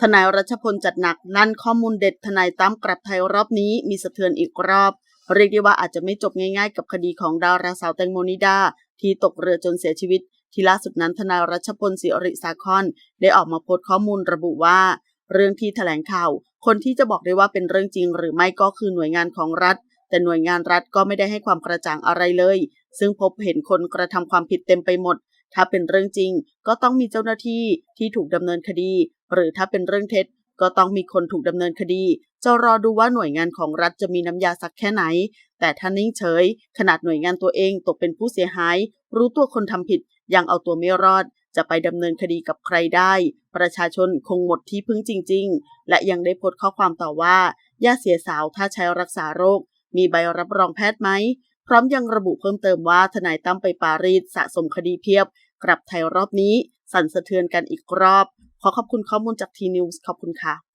ทนายรัชพลจัดหนักลั่นข้อมูลเด็ดทนายตั้มกลับไทยรอบนี้มีสะเทือนอีกรอบ เรียกได้ว่าอาจจะไม่จบง่ายๆ กับคดีของดาราสาวแตงโมนิดา ที่ตกเรือจนเสียชีวิต ที่ล่าสุดนั้นทนายรัชพลศิริสาคอนได้ออกมาโพสต์ข้อมูลระบุว่า เรื่องที่แถลงข่าว คนที่จะบอกได้ว่าเป็นเรื่องจริงหรือไม่ก็คือหน่วยงานของรัฐ แต่หน่วยงานรัฐก็ไม่ได้ให้ความกระจ่างอะไรเลย ซึ่งพบเห็นคนกระทำความผิดเต็มไปหมด ถ้าเป็นเรื่องจริง ก็ต้องมีเจ้าหน้าที่ที่ถูกดำเนินคดี หรือถ้าเป็นเรื่องเท็จ ก็ต้องมีคนถูกดำเนินคดี จะรอดูว่าหน่วยงานของรัฐจะมีน้ำยาสักแค่ไหน แต่ถ้านิ่งเฉย ขนาดหน่วยงานตัวเองตกเป็นผู้เสียหาย รู้ตัวคนทำผิดยังเอาตัวไม่รอดจะไปดำเนินคดีกับใครได้ ประชาชนคงหมดที่พึ่งจริง ๆ และยังได้โพสต์ข้อความต่อว่า ย่าเสียสาวถ้าใช้รักษาโรค มีใบรับรองแพทย์ไหม พร้อมยังระบุเพิ่มเติมว่าทนายตั้มไปปารีสสะสมคดีเพียบ กลับไทยรอบนี้ สั่นสะเทือนกันอีกรอบ ขอขอบคุณข้อมูลจากทีนิวส์ขอบคุณค่ะ